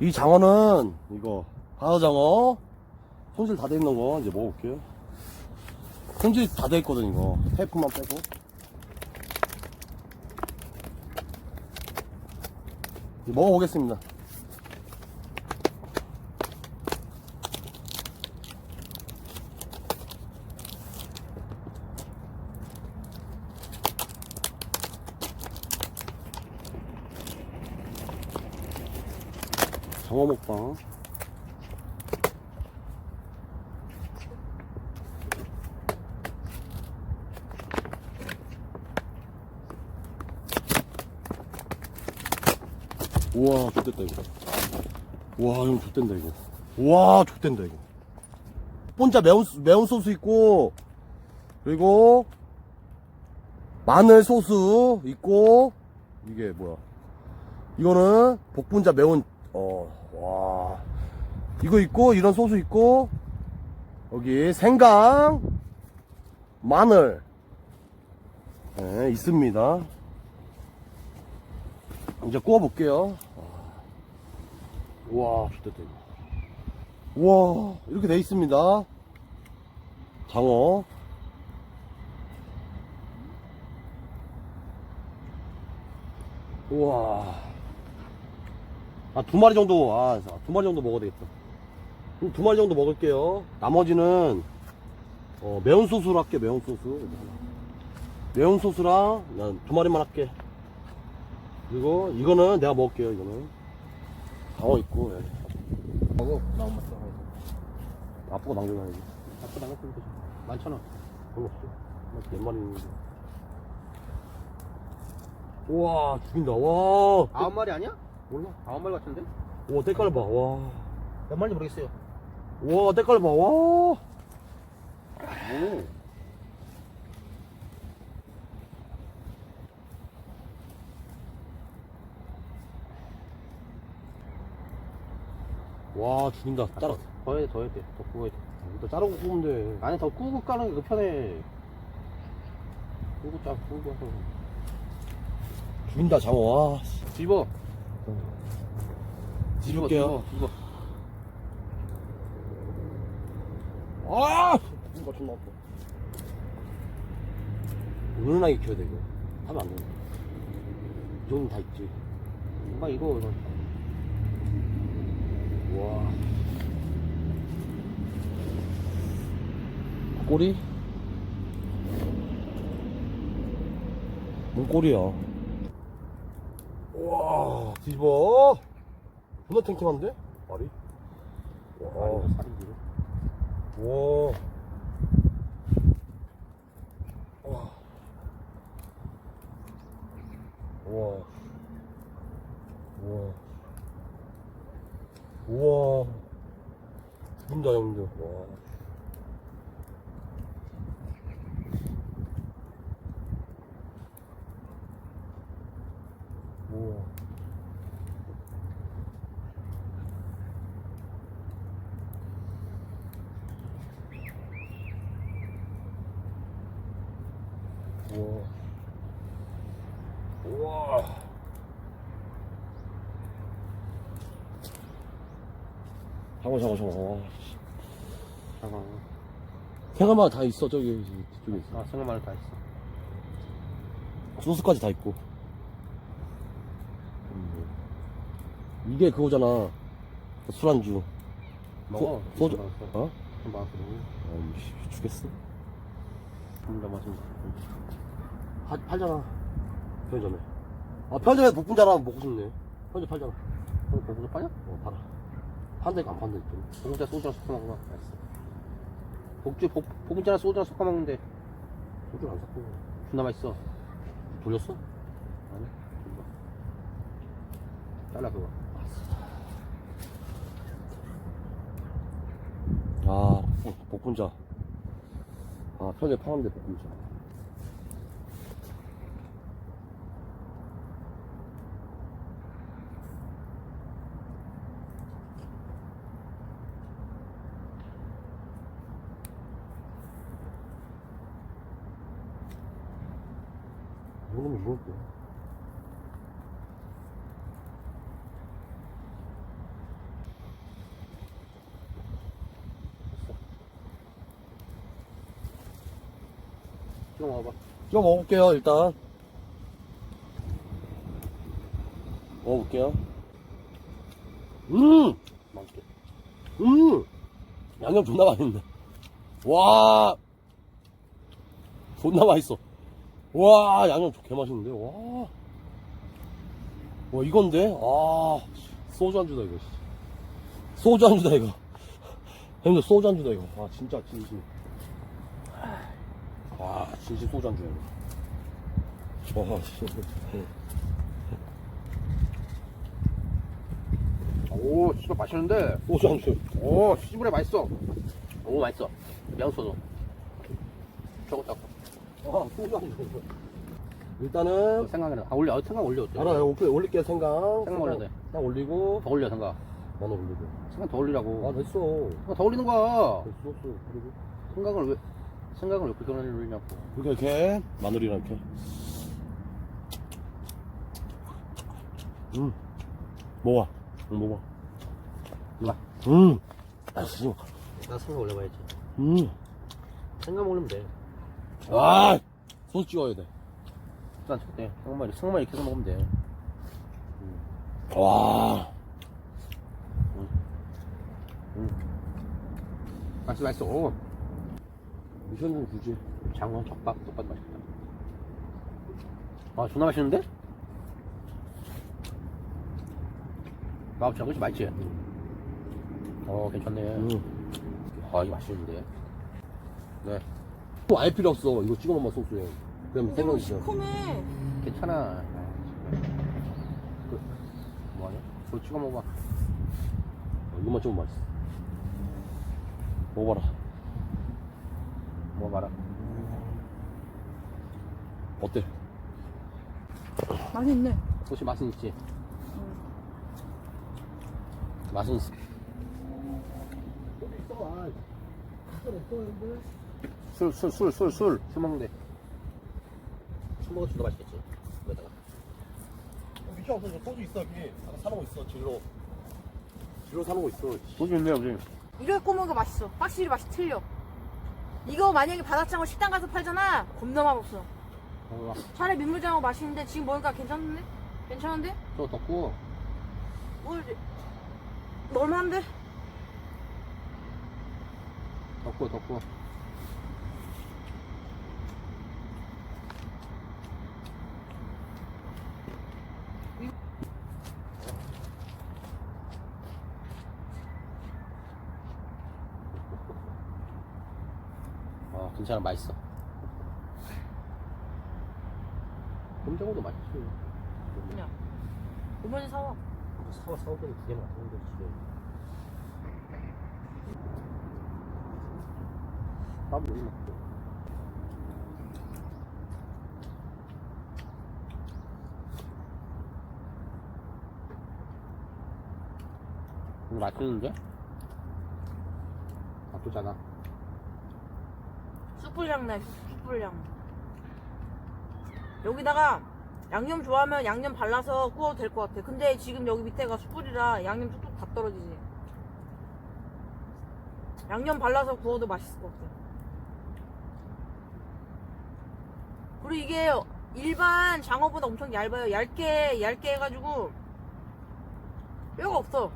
이 장어는 이거 바다장어 손질 다 돼 있는 거 이제 먹어볼게요. 손질 다 돼 있거든 이거 테이프만 빼고. 먹어보겠습니다. 먹방. 우와, 좋됐다, 이거. 우와, 형, 좋된다, 이거. 우와, 좋된다, 이거. 혼자 매운, 매운 소스 있고, 그리고, 마늘 소스 있고, 이게 뭐야. 이거는 복분자 매운, 어, 와. 이거 있고, 이런 소스 있고, 여기 생강, 마늘, 네, 있습니다. 이제 구워 볼게요. 우와, 좋겠다, 이거. 우와, 이렇게 돼 있습니다. 장어. 우와. 아, 두 마리 정도, 아, 두 마리 정도 먹어야 되겠다. 두 마리 정도 먹을게요. 나머지는, 어, 매운 소스로 할게, 매운 소스. 매운 소스랑, 난 두 마리만 할게. 그리고 이거는 내가 먹을게요, 이거는. 장어 있고, 예. 먹어 나온 맛 써. 아빠가 남겨놔야지. 아까 나갔으니까 좀 많잖아. 별로 없어. 몇 마리 있는데. 우와, 죽인다. 와. 아홉 마리 아니야? 몰라. 아홉 마리 같은데? 와, 때깔 봐. 와. 몇 마리인지 모르겠어요. 와, 때깔 봐. 와. 오. 와, 죽인다. 따라. 더 해야 돼, 더 해야 돼. 더 구워야 돼. 일단 자르고 구우면 돼. 아니, 더 구우고 까는 게그 편해. 구우고 짜, 구우고 해서. 죽인다, 장어. 와. 씨. 뒤집어. 뒤집을게요. 뒤집어. 아! 뭔가 존나 아파. 은은하게 키워야 돼, 이거. 하면 안 돼. 이 정도는 다 있지. 엄마 이거, 이거. 와. 꼬리? 뭔 꼬리야? 와, 뒤집어. 존나 탱탱한데? 말이? 와, 살이 이거. 와. 와. 와. 와. 우와. 죽인다, 형들. 와. 우와. 우와. 우와. 잠깐, 잠깐, 잠깐. 와. 잠깐. 생각만 다 있어, 저기, 뒤쪽에 있어. 아, 생각 말다 있어. 소스까지 다 있고. 음. 이게 그거잖아. 술안주. 먹어. 소, 주 많았어. 어? 좀 많았어. 아이, 죽겠어. 진짜 맛있네. 파, 팔잖아. 편의점에. 아, 편의점에 복분자라 먹고 싶네. 편의점 팔잖아. 어, 고구자 빠냐? 어, 팔아. 판다니까 안 판다, 있더니. 고구자 소주랑 섞어 먹으면 맛있어. 복주, 복, 복주랑 소주랑 섞어 먹는데 소주 안 샀고. 존나 맛있어. 돌렸어? 아니, 존나. 잘라, 그거. 아, 복- 복분자. 아, 편의점 파는데 복분자. 이거는 이거고. 찍어 먹어봐. 이거 먹어볼게요, 일단. 먹어볼게요. 음! 맛있게. 음! 양념 존나 맛있네. 와! 존나 맛있어. 와, 양념 개 맛있는데? 와. 와, 이건데? 아, 소주 안주다, 이거. 소주 안주다, 이거. 형님들, 소주 안주다, 이거. 아, 진짜, 진심. 와, 진심 소주 안주야, 이거. 와, 씨. 오, 진짜 맛있는데. 소주 안주. 오, 씨부레 맛있어. 오, 맛있어. 매운소주. 저거 딱. 아, 소주 안주. 일단은, 생강이랑. 아, 올려. 아, 생강 올려. 알아, 내가 올게, 올릴게, 생강. 생강 올려야 돼. 딱 올리고, 더 올려, 생강. 만원 올리고. 생강 더 올리라고. 아, 됐어. 생강 더 올리는 거야. 됐어, 됐어. 그리고. 생강을 왜, 생강을 왜 그렇게 올리냐고. 이렇게, 이렇게, 마늘이랑 이렇게. 음. 먹어. 응, 먹어. 와. 음. 맛있어. 나 생강 올려봐야지. 음. 생강 올리면 돼. 아! 소스 찍어야 돼. 일단 네, 생강만, 생강만 이렇게 해서 먹으면 돼. 와. 맛있어, 맛있어. 좀 주지. 장어, 젓밥, 덮밥 맛있다. 아, 존나 맛있는데? 아, 장어치 맛있지? 어, 괜찮네. 음. 아, 이거 맛있는데. 네, 또 알 필요 없어. 이거 찍어 놓으면 소스에. 그럼 근데 생각 뭐 있어. 시커매. 괜찮아. 그, 뭐하냐? 그거 찍어 먹어봐. 이것만 좀 맛있어. 먹어봐라. 먹어봐라. 어때? 맛있네. 혹시 맛은 있지? 맛은 있어. 술, 술, 술, 술, 술. 술 먹는데. 술 먹어 준다 맛있겠지. 여기다가. 미션 없어. 소주 있어, 여기. 아까 사놓고 있어, 진로. 진로 사놓고 있어. 소주 있네, 여기. 이렇게 꼬먹으니까 맛있어. 확실히 맛이 틀려. 이거 만약에 바다장어 식당 가서 팔잖아. 겁나 맛없어. 먹어봐. 차라리 민물장어 맛있는데 지금 먹으니까 괜찮은데? 괜찮은데? 저 덮고. 뭘 넣을만한데? 덮고, 덮고. 아, 괜찮아, 맛있어. 곰장어도 맛있지. 그냥. 오면이 사와. 사와, 사오더니 두 개만 사오더니 집에. 밥 여기 먹고. 이거 맛있는데? 나쁘지 않아. 숯불향 내 숯불향. 여기다가 양념 좋아하면 양념 발라서 구워도 될 것 같아. 근데 지금 여기 밑에가 숯불이라 양념 뚝뚝 다 떨어지지. 양념 발라서 구워도 맛있을 것 같아. 그리고 이게 일반 장어보다 엄청 얇아요. 얇게 얇게 해가지고 뼈가 없어.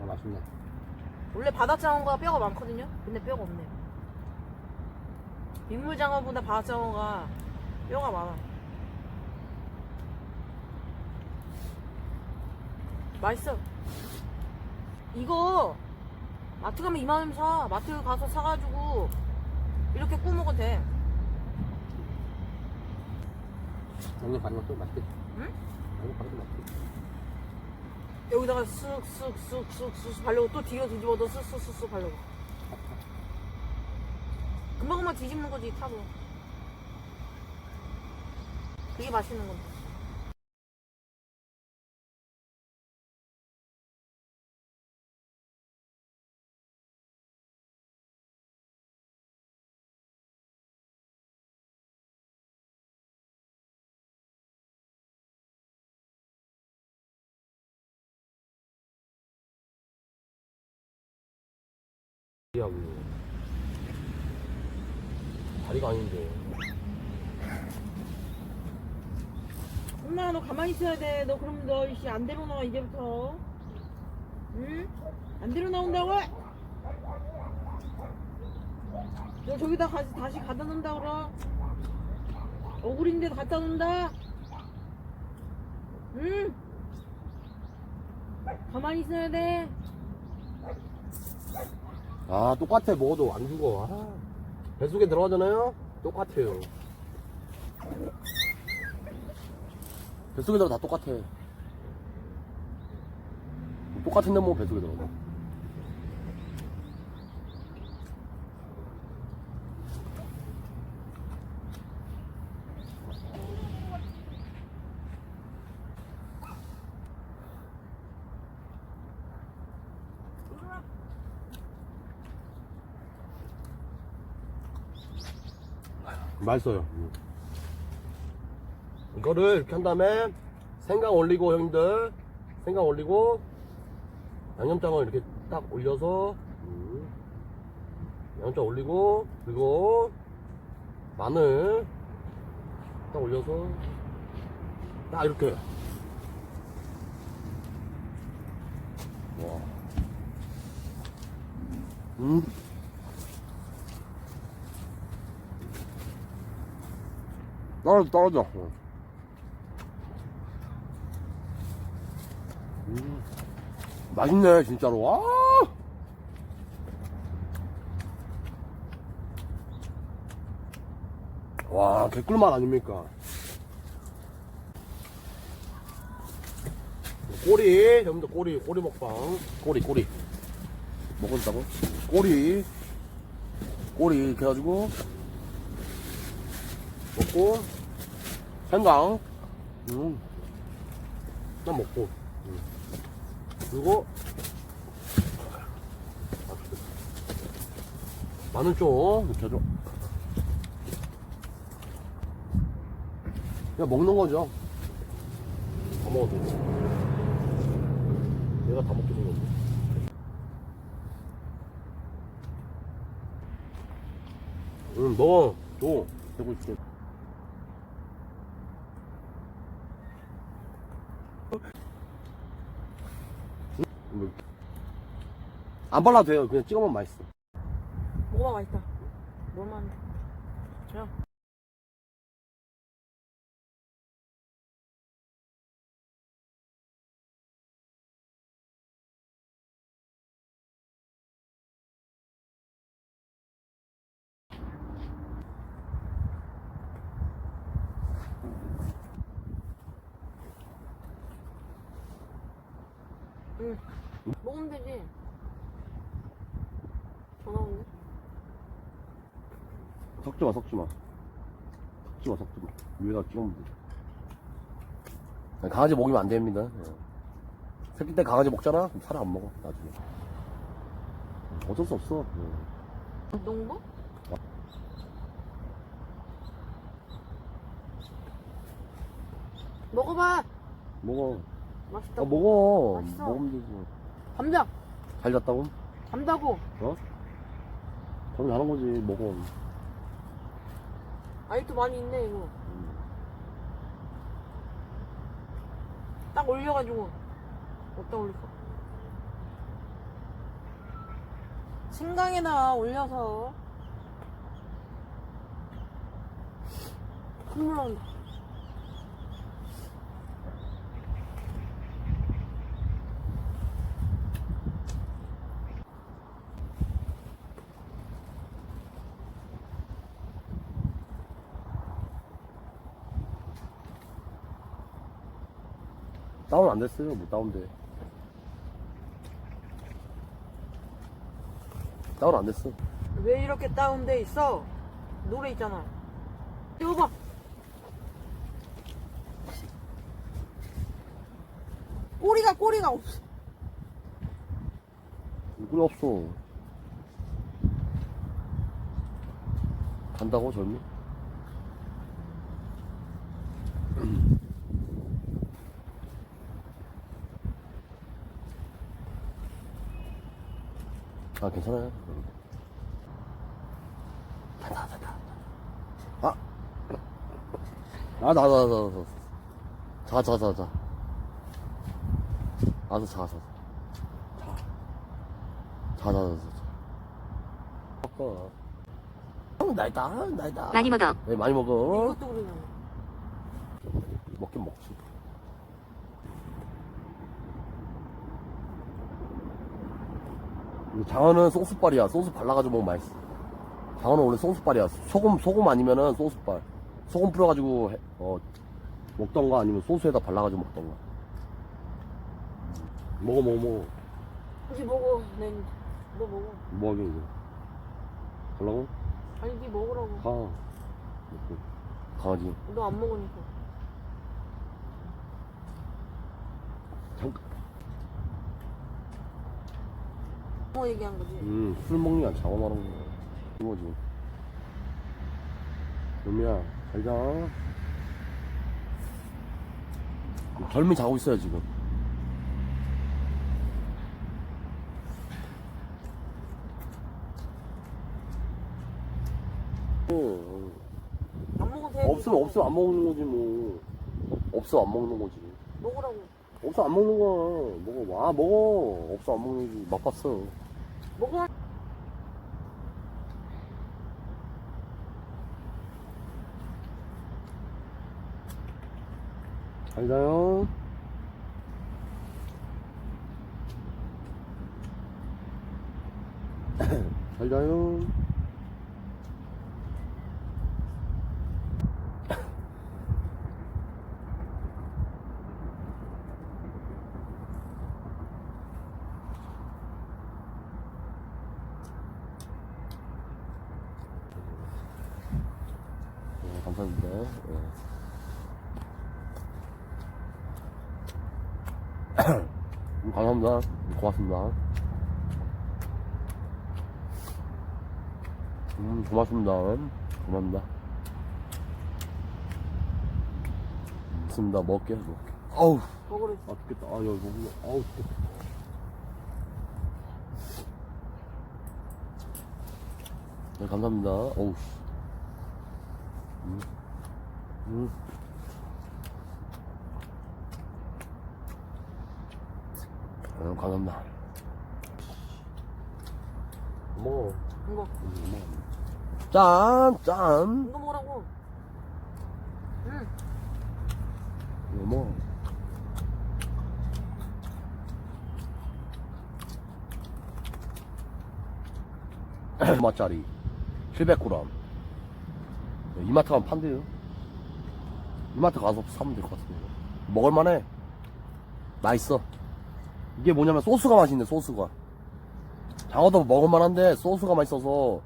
아, 맛있네. 원래 바다장어가 뼈가 많거든요. 근데 뼈가 없네. 민물장어보다 바다장어가 뼈가 많아. 맛있어. 이거 마트 가면 2만 원 사. 마트 가서 사가지고 이렇게 구워 먹어도 돼. 양념 바른 것도 맛있겠지. 응? 양념 바른 것도 맛있겠지. 여기다가 쓱쓱쓱쓱쓱 바르고 또 뒤로 뒤집어도 쓱쓱쓱쓱 바르고. 금방금방 뒤집는 거지 타도. 그게 맛있는 건데. 하고 다리가 아닌데 엄마 너 가만히 있어야 돼. 너 그럼 너 이씨 안 데려 나와 이제부터. 응? 안 데려 나온다고? 너 저기다 다시 다시 갖다 놓는다 그러. 억울인데 갖다 놓는다. 응? 가만히 있어야 돼. 아 똑같아 먹어도 안 죽어 아, 뱃속에 들어가잖아요? 똑같아요. 뱃속에 들어 다 똑같아. 똑같은데 뭐 뱃속에 들어가 맛있어요. 음. 이거를 이렇게 한 다음에 생강 올리고 형님들 생강 올리고 양념장을 이렇게 딱 올려서 음. 양념장 올리고 그리고 마늘 딱 올려서 딱 이렇게 와. 음. 떨어져 떨어져 음, 맛있네 진짜로 와 와, 개꿀맛 아닙니까? 꼬리, 여러분들 꼬리, 꼬리 먹방. 꼬리, 꼬리. 먹었다고? 꼬리. 꼬리, 이렇게 해가지고. 먹고 생강. 음. 딱 먹고. 음. 그리고 마늘 좀 해줘. 그냥 먹는 거죠. 다 먹어도 돼. 얘가 다 먹게 생겼네. 응 먹어. 줘. 되고 있어 음. 안 발라도 돼요. 그냥 찍어먹으면 맛있어. 먹어봐 맛있다. 뭘만 자. 응. 먹으면 되지. 전화 오네. 섞지 마, 섞지 마. 섞지 마, 섞지 마. 위에다 찍으면 돼. 강아지 먹이면 안 됩니다. 예. 새끼 때 강아지 먹잖아? 그럼 살을 안 먹어, 나중에. 어쩔 수 없어. 예. 농구? 먹어봐. 먹어. 맛있다. 아, 먹어. 맛있어. 먹으면 되지. 감자. 잘 잤다고? 감자고. 어? 그럼 하는 거지, 먹어. 아직도 많이 있네 이거. 음. 딱 올려가지고. 어디다 올릴까? 생강에다 올려서. 콧물 나온다. 안 됐어요. 뭐 다운돼. 다운 안 됐어. 왜 이렇게 다운돼 있어? 노래 있잖아. 띄워봐. 꼬리가 꼬리가 없어. 꿀 없어. 간다고 젊이? 아 괜찮아요. 간다. 아 아, 나, 나, 나, 나. 자, 자, 자, 자. 나도 자, 자. 자. 자, 자, 자, 자. 아까. 형, 나이다, 나이다. 많이 먹어. 네, 많이 먹어. 이것도 그러냐. 먹긴 먹지. 장어는 소스빨이야. 소스 발라가지고 먹으면 맛있어. 장어는 원래 소스빨이야. 소금, 소금 아니면은 소스빨. 소금 뿌려가지고, 해- 어, 먹던가 아니면 소스에다 발라가지고 먹던가. 먹어, 먹어, 먹어. 이제 먹어. 난, 너 먹어. 뭐 하게, 이제. 달라고? 아니, 니 먹으라고. 가. 먹고. 강아지. 너 안 먹으니까. 잠깐. 뭐 얘기한 거지? 음, 술 먹는 게 장어 말하는 거야. 이거지. 그럼야, 잘 자. 젊이 자고 있어요, 지금. 어, 안 먹어도 돼. 없으면 없으면 안 먹는 거지 뭐. 없어 안 먹는 거지. 먹으라고. 없어 안 먹는 거야. 먹어 와 먹어. 없어 안 먹는 거지. 맛봤어. 먹어. 잘 자요. 잘 자요. 네, 감사합니다. 네. 음, 감사합니다. 고맙습니다. 음, 고맙습니다. 고맙습니다. 좋습니다. 먹을게, 먹을게. 아우, 먹으래. 아, 죽겠다. 아, 야, 먹으면, 아우, 죽겠다. 네, 감사합니다. 어우, 씨. 음, 음. 네, 감사합니다. 먹어. 이거. 짠, 짠. 이거 먹으라고. 응. 이거 뭐. 얼마짜리 700g 네, 이마트 가면 판대요 이마트 가서 사면 될 것 같은데 먹을만해 맛있어 이게 뭐냐면 소스가 맛있네 소스가 장어도 먹을만한데 소스가 맛있어서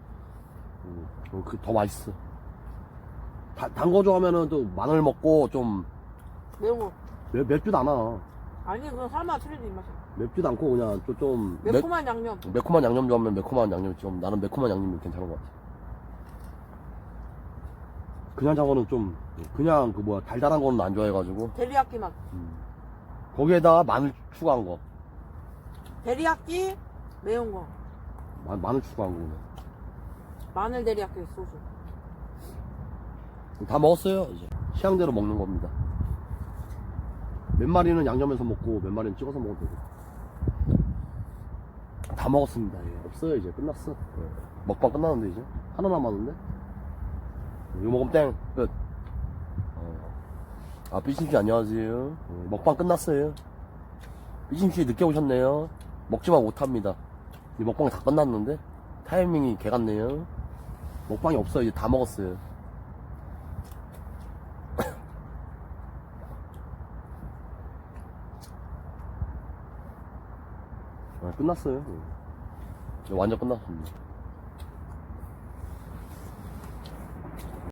음, 어, 그더 맛있어 단거 좋아하면은 또 마늘 먹고 좀 매운 거. 맵, 맵지도 않아. 아니, 그건 삶아 틀리지, 이 맛이. 맵지도 않고 그냥 좀, 좀 매, 매콤한 양념. 매콤한 양념 좋아하면 매콤한 양념 좀 나는 매콤한 양념이 괜찮은 것 같아. 그냥 장어는 좀 그냥 그 뭐야 달달한 거는 안 좋아해가지고 데리야끼 맛. 거기에다가 마늘 추가한 거 데리야끼, 매운 거. 마, 마늘 추가한 거 마늘 데리야끼 소스. 다 먹었어요 이제 취향대로 먹는 겁니다. 몇 마리는 양념해서 먹고 몇 마리는 찍어서 먹어도 되고 다 먹었습니다. 예, 없어요 이제 끝났어. 예, 먹방 끝났는데 이제 하나 남았는데 이거 먹으면 땡 끝. 어. 아 삐심씨 안녕하세요. 예, 먹방 끝났어요. 삐심씨 늦게 오셨네요. 먹지만 못합니다. 이 먹방이 다 끝났는데 타이밍이 개 같네요. 먹방이 없어요 이제 다 먹었어요. 아, 끝났어요. 예. 완전 끝났습니다.